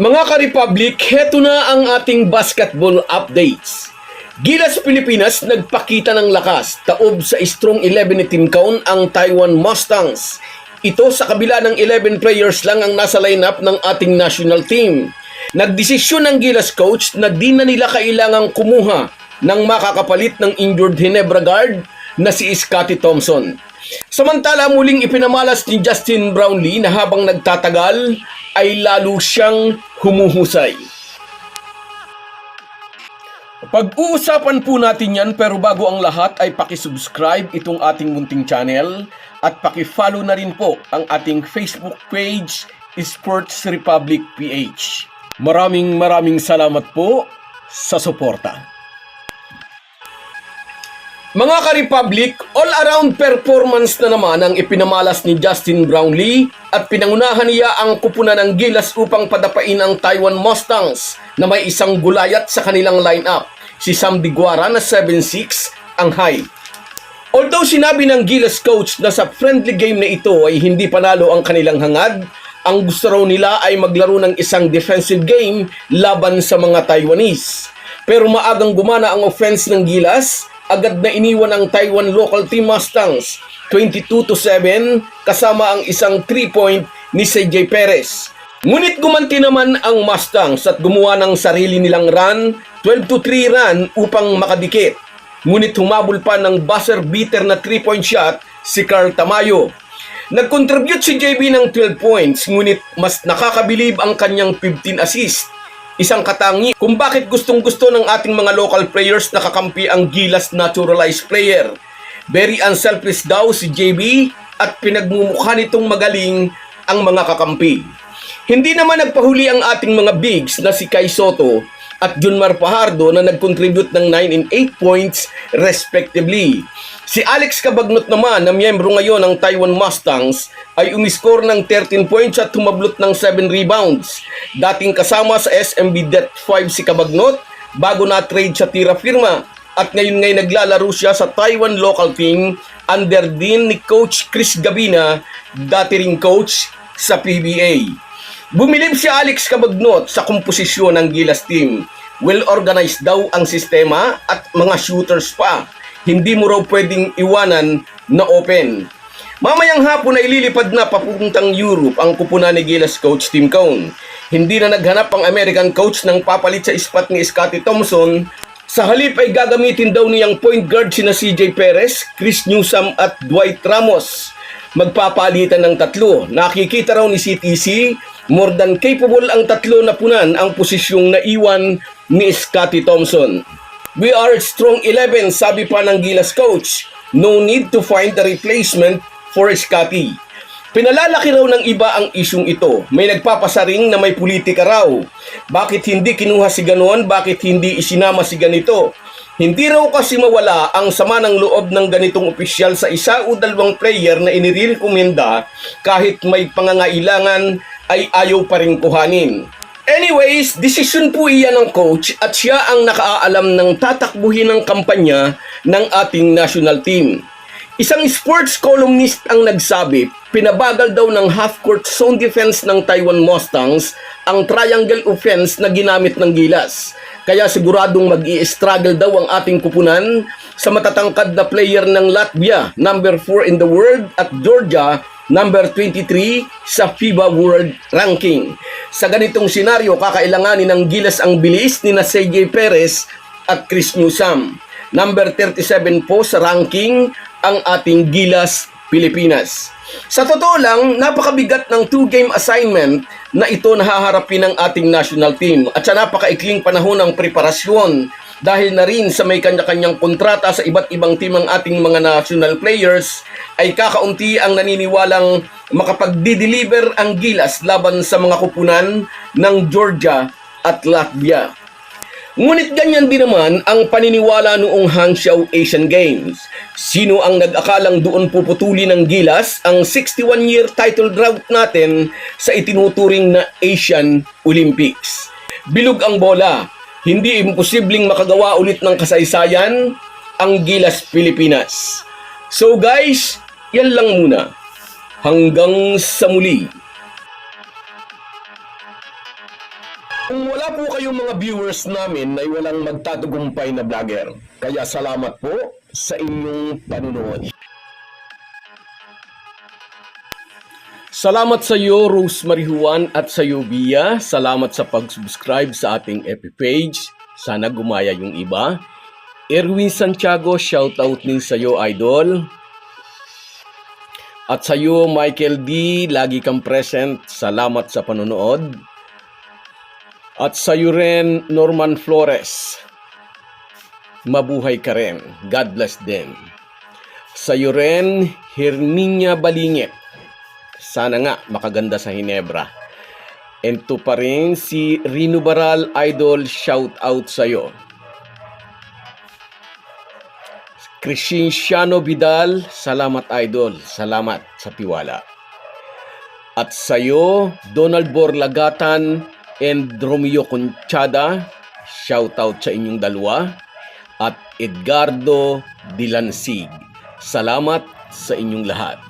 Mga ka-Republic, heto na ang ating basketball updates. Gilas Pilipinas nagpakita ng lakas, taob sa strong 11 ni Team Kaun ang Taiwan Mustangs. Ito sa kabila ng 11 players lang ang nasa lineup ng ating national team. Nagdesisyon ng Gilas coach na di na nila kailangang kumuha ng makakapalit ng injured Hinebra guard na si Scotty Thompson. Samantala muling ipinamalas ni Justin Brownlee na habang nagtatagal ay lalo siyang humuhusay. Pag-uusapan po natin yan pero bago ang lahat ay pakisubscribe itong ating munting channel at pakifollow na rin po ang ating Facebook page Sports Republic PH. Maraming maraming salamat po sa suporta. Mga ka-Republic, all-around performance na naman ang ipinamalas ni Justin Brownlee at pinangunahan niya ang kupunan ng Gilas upang padapain ang Taiwan Mustangs na may isang gulayat sa kanilang lineup, si Sam Diguara na 7'6 ang high. Although sinabi ng Gilas coach na sa friendly game na ito ay hindi panalo ang kanilang hangad, ang gusto raw nila ay maglaro ng isang defensive game laban sa mga Taiwanese. Pero maagang gumana ang offense ng Gilas, agad na iniwan ang Taiwan local team Mustangs 22 to 7 kasama ang isang 3-point ni CJ Perez. Ngunit gumanti naman ang Mustangs at gumawa ng sarili nilang run, 12 to 3 run upang makadikit. Ngunit humabol pa ng buzzer beater na 3-point shot si Carl Tamayo. Nag-contribute si JB ng 12 points, ngunit mas nakakabilib ang kanyang 15 assist. Isang katangi kung bakit gustong-gusto ng ating mga local players na kakampi ang Gilas naturalized player. Very unselfish daw si JB at pinagmumukha nitong magaling ang mga kakampi. Hindi naman nagpahuli ang ating mga bigs na si Kai Soto at Junmar Pajardo na nag-contribute ng 9 and 8 points respectively. Si Alex Cabagnot naman na miyembro ngayon ng Taiwan Mustangs ay umiscore ng 13 points at tumablot ng 7 rebounds. Dating kasama sa SMB Det 5 si Cabagnot bago na trade sa tira firma at ngayon ngay naglalaro siya sa Taiwan local team under din ni Coach Chris Gabina, dati ring coach sa PBA. Bumilib si Alex Cabagnot sa komposisyon ng Gilas team. Well-organized daw ang sistema at mga shooters pa. Hindi mo raw pwedeng iwanan na open. Mamayang hapon ay ililipad na papuntang Europe ang kupunan ni Gilas coach Tim Cone. Hindi na naghanap ang American coach ng papalit sa spot ni Scotty Thompson. Sa halip ay gagamitin daw niyang point guard sina CJ Perez, Chris Newsom at Dwight Ramos. Magpapalitan ng tatlo. Nakikita raw ni CTC, more than capable ang tatlo na punan ang posisyong naiwan ni Scotty Thompson. We are strong 11, sabi pa ng Gilas coach. No need to find a replacement for Scotty. Pinalalaki raw ng iba ang isyong ito. May nagpapasaring na may politika raw. Bakit hindi kinuha si ganon? Bakit hindi isinama si ganito? Hindi raw kasi mawala ang sama ng loob ng ganitong opisyal sa isa o dalawang player na inirekomenda kahit may pangangailangan ay ayaw pa rin kuhanin. Anyways, desisyon po iyan ng coach at siya ang nakaalam ng tatakbuhin ng kampanya ng ating national team. Isang sports columnist ang nagsabi, pinabagal daw ng half-court zone defense ng Taiwan Mustangs ang triangle offense na ginamit ng Gilas. Kaya siguradong mag struggle daw ang ating kupunan sa matatangkad na player ng Latvia, number 4 in the world, at Georgia, number 23 sa FIBA World Ranking. Sa ganitong senaryo, kakailanganin ng Gilas ang bilis ni na CJ Perez at Chris Newsom. Number 37 po sa ranking ang ating Gilas Pilipinas. Sa totoo lang, napakabigat ng two-game assignment na ito nahaharapin ng ating national team at sa napakaikling panahon ng preparasyon dahil na rin sa may kanya-kanyang kontrata sa iba't ibang team ang ating mga national players ay kakaunti ang naniniwalang makapagdi-deliver ang Gilas laban sa mga kupunan ng Georgia at Latvia. Ngunit ganyan din naman ang paniniwala noong Hangzhou Asian Games. Sino ang nag-akalang doon puputuli ng gilas ang 61-year title drought natin sa itinuturing na Asian Olympics? Bilog ang bola. Hindi imposibleng makagawa ulit ng kasaysayan ang Gilas Pilipinas. So guys, yan lang muna. Hanggang sa muli. nga po kayong mga viewers namin ay walang magtatagumpay na vlogger. Kaya salamat po sa inyong panunood. Salamat sa iyo, Rosemary Juan at sa iyo, Bia. Salamat sa pag-subscribe sa ating FB page. Sana gumaya yung iba. Erwin Santiago, shoutout din sa iyo, Idol. At sa iyo, Michael D, lagi kang present. Salamat sa panonood. At sa iyo rin, Norman Flores. Mabuhay ka rin. God bless them. Sa iyo rin, Herminia Balingit. Sana nga makaganda sa Hinebra. And to pa rin si Rino Baral Idol, shout out sa iyo. Crescenciano Vidal, salamat Idol. Salamat sa tiwala. At sa iyo, Donald Borlagatan and Romeo Conchada, shout out sa inyong dalawa. At Edgardo Dilansig, salamat sa inyong lahat.